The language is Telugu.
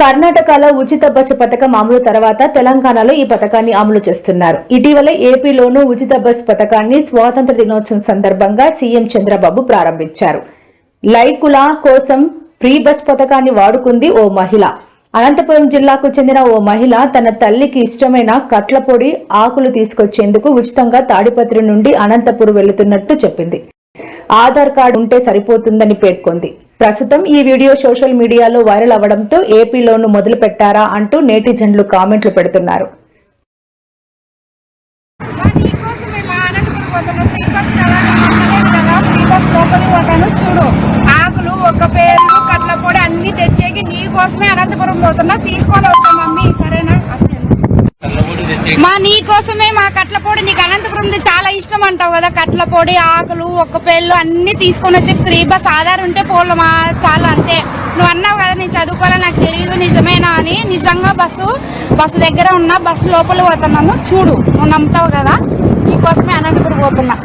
కర్ణాటకలో ఉచిత బస్సు పథకం అమలు తర్వాత తెలంగాణలో ఈ పథకాన్ని అమలు చేస్తున్నారు. ఇటీవల ఏపీలోనూ ఉచిత బస్సు పథకాన్ని స్వాతంత్ర దినోత్సవం సందర్భంగా సీఎం చంద్రబాబు ప్రారంభించారు. లైకుల కోసం ఫ్రీ బస్ పథకాన్ని వాడుకుంది ఓ మహిళ. అనంతపురం జిల్లాకు చెందిన ఓ మహిళ తన తల్లికి ఇష్టమైన కట్లపొడి ఆకులు తీసుకొచ్చేందుకు ఉచితంగా తాడిపత్రి నుండి అనంతపురం వెళుతున్నట్టు చెప్పింది. ఆధార్ కార్డు ఉంటే సరిపోతుందని పేర్కొంది. ప్రస్తుతం ఈ వీడియో సోషల్ మీడియాలో వైరల్ అవ్వడంతో ఏపీలోను మొదలు పెట్టారా అంటూ నేటిజన్లు కామెంట్లు పెడుతున్నారు. అనంతపురం చూడు ఆకులు ఒక పేర్లు కట్ల పొడి అన్ని తెచ్చేకి అనంతపురం పోతున్నా. తీసుకొని వస్తా మమ్మీ. సరేనా? మా నీ కోసమే మా కట్ల పొడి నీకు అనంతపురం ఇష్టం అంటావు కదా కట్ల పొడి ఆకులు ఒక్క పేళ్ళు అన్ని తీసుకొని వచ్చి త్రీ బస్ ఆధార ఉంటే పోల్ మా చాలా అంతే. నువ్వు అన్నావు కదా నేను చదువుకోవాలని నాకు తెలియదు నిజమేనా అని. నిజంగా బస్సు బస్సు దగ్గర ఉన్న బస్సు లోపల పోతున్నాను చూడు నువ్వు నమ్ముతావు కదా నీకోసమే అనంతపురం పోతున్నా.